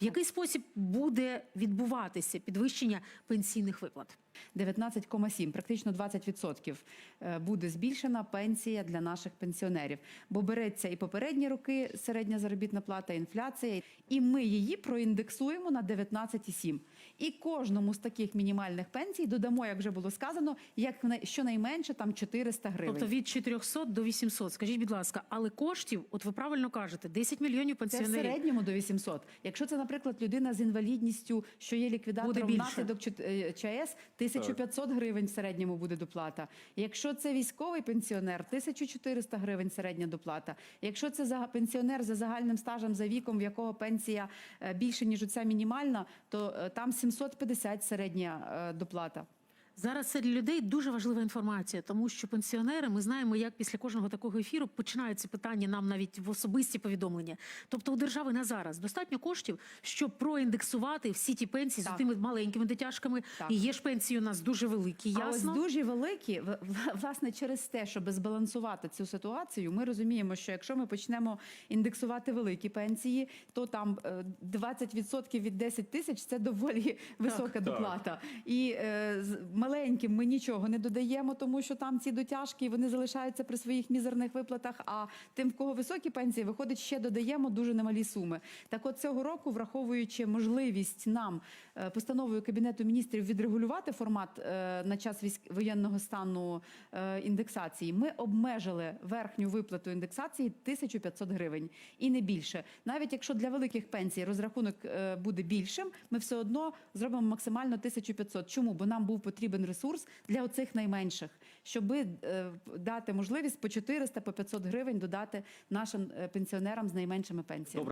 В який спосіб буде відбуватися підвищення пенсійних виплат? 19,7, практично 20% е, буде збільшена пенсія для наших пенсіонерів. Бо береться і попередні роки середня заробітна плата, інфляція, і ми її проіндексуємо на 19,7. І кожному з таких мінімальних пенсій додамо, як вже було сказано, як на- щонайменше там 400 гривень. Тобто від 400 до 800. Скажіть, будь ласка, але коштів, от ви правильно кажете, 10 мільйонів Це в пенсіонерів. середньому до 800. Якщо це, наприклад, людина з інвалідністю, що є ліквідатором е, ЧАЕС, 1500 гривень в середньому буде доплата. Якщо це військовий пенсіонер, 1400 гривень середня доплата. Якщо це пенсіонер за загальним стажем, за віком, в якого пенсія е, більше ніж оця мінімальна, то е, там 750 середня е, доплата. Зараз це для людей дуже важлива інформація, тому що пенсіонери, ми знаємо, як після кожного такого ефіру починаються питання нам навіть в особисті повідомлення. Тобто у держави на зараз достатньо коштів, щоб проіндексувати всі ті пенсії Так. з тими маленькими дитяшками. Так. І є ж пенсії у нас дуже великі. А ось дуже великі, власне, через те, щоб збалансувати цю ситуацію, ми розуміємо, що якщо ми почнемо індексувати великі пенсії, то там е, 20% від 10 тисяч це доволі висока доплата. І е, маленьким ми нічого не додаємо, тому що там ці дотяжки вони залишаються при своїх мізерних виплатах. А тим, в кого високі пенсії, виходить, ще додаємо дуже немалі суми. Так, от цього року, враховуючи можливість нам е, постановою кабінету міністрів відрегулювати формат е, на час воєнного стану е, індексації, ми обмежили верхню виплату індексації 1500 гривень і не більше. Навіть якщо для великих пенсій розрахунок буде більшим, ми все одно зробимо максимально 1500. Чому? Бо нам був потрібен ресурс для оцих найменших, щоб дати можливість по 400 по 500 гривень додати нашим е, пенсіонерам з найменшими пенсіями.